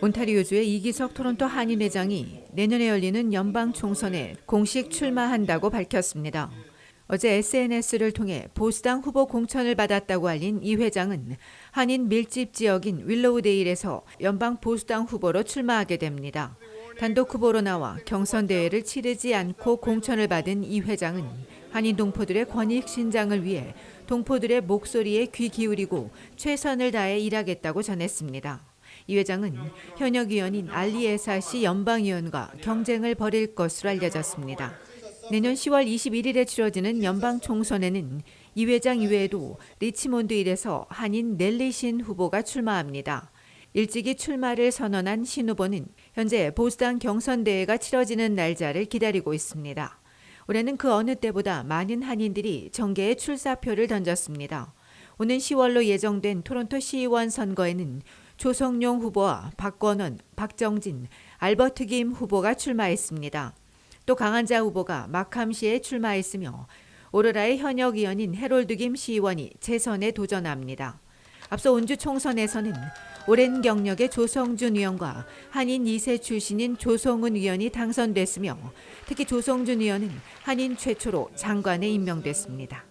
온타리오주의 이기석 토론토 한인회장이 내년에 열리는 연방 총선에 공식 출마한다고 밝혔습니다. 어제 SNS를 통해 보수당 후보 공천을 받았다고 알린 이 회장은 한인 밀집 지역인 윌로우데일에서 연방 보수당 후보로 출마하게 됩니다. 단독 후보로 나와 경선 대회를 치르지 않고 공천을 받은 이 회장은 한인 동포들의 권익 신장을 위해 동포들의 목소리에 귀 기울이고 최선을 다해 일하겠다고 전했습니다. 이 회장은 현역 의원인 알리 에사 씨 연방의원과 경쟁을 벌일 것으로 알려졌습니다. 내년 10월 21일에 치러지는 연방 총선에는 이 회장 이외에도 리치몬드 일에서 한인 넬리신 후보가 출마합니다. 일찍이 출마를 선언한 신 후보는 현재 보수당 경선 대회가 치러지는 날짜를 기다리고 있습니다. 올해는 그 어느 때보다 많은 한인들이 정계에 출사표를 던졌습니다. 오는 10월로 예정된 토론토 시의원 선거에는 조성용 후보와 박건원, 박정진, 알버트 김 후보가 출마했습니다. 또 강한자 후보가 마캄시에 출마했으며 오로라의 현역 의원인 해롤드 김 시의원이 재선에 도전합니다. 앞서 온주 총선에서는 오랜 경력의 조성준 의원과 한인 2세 출신인 조성은 의원이 당선됐으며 특히 조성준 의원은 한인 최초로 장관에 임명됐습니다.